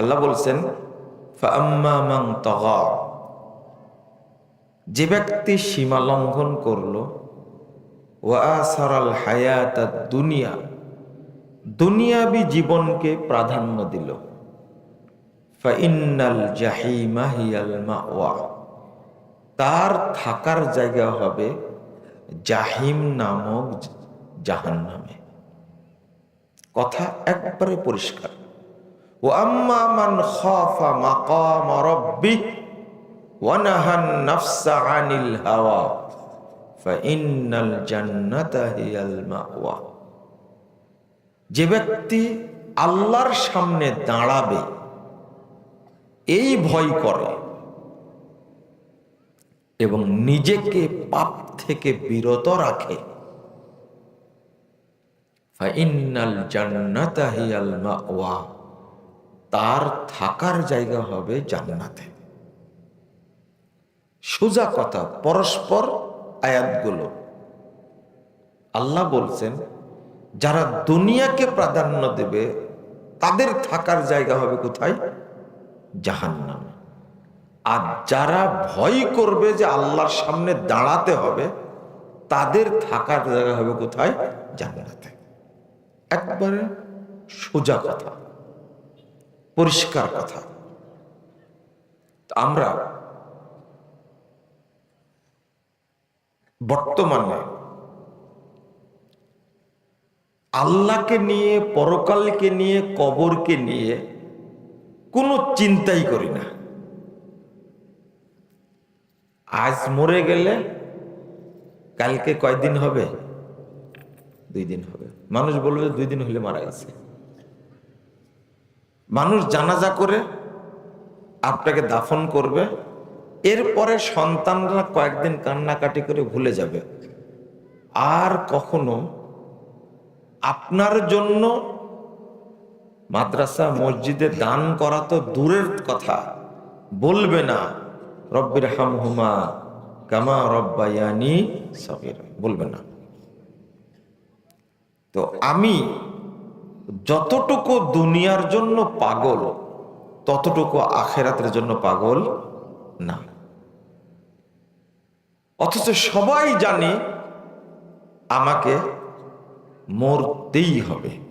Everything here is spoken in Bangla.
আল্লাহ বলছেন যে ব্যক্তি সীমা লঙ্ঘন করল ওয়াসারাল হায়াত দুনিয়া। দুনিয়াবি জীবনকে প্রাধান্য দিল। ফাইন্নাল তার থাকার জায়গা হবে জাহিম নামক জাহান নামে কথা একবারে পরিষ্কার। মান নাফসা আনিল হাওয়া যে ব্যক্তি আল্লাহর সামনে দাঁড়াবে, এই ভয় করে এবং নিজেকে পাপ থেকে বিরত রাখে ফাইন্নাল জান্নাতা মাওয়া। তার থাকার জায়গা হবে জান্নাতে। সোজা কথা, পরস্পর আয়াতগুলো আল্লাহ বলছেন, যারা দুনিয়াকে প্রাধান্য দেবে, তাদের থাকার জায়গা হবে কোথায়? জাহান্নামে। আর যারা ভয় করবে যে আল্লাহর সামনে দাঁড়াতে হবে, তাদের থাকার জায়গা হবে কোথায়? জান্নাতে। একবারে সোজা কথা। পরিষ্কার কথা। আমরা বর্তমানে আল্লাহকে নিয়ে, পরকালকে নিয়ে, কবরকে নিয়ে কোনো চিন্তাই করি না। আজ মরে গেলে কালকে কয়দিন হবে? দুই দিন হবে। মানুষ বলবে দুই দিন হলে মারা গেছে। মানুষ জানাজা করে, আপনাকে দাফন করবে, এরপরে সন্তানরা কয়েকদিন কান্নাকাটি করে ভুলে যাবে। আর কখনো আপনার জন্য মাদ্রাসা, মসজিদে দান করা তো দূরের কথা, বলবে না, রব্বির হামহুমা কামা রব্বায়ানি সবের বলবে না। তো আমি যতটুকু দুনিয়ার জন্য পাগল, ততটুকু আখেরাতের জন্য পাগল না। অথচ সবাই জানি আমাকে মরতেই হবে।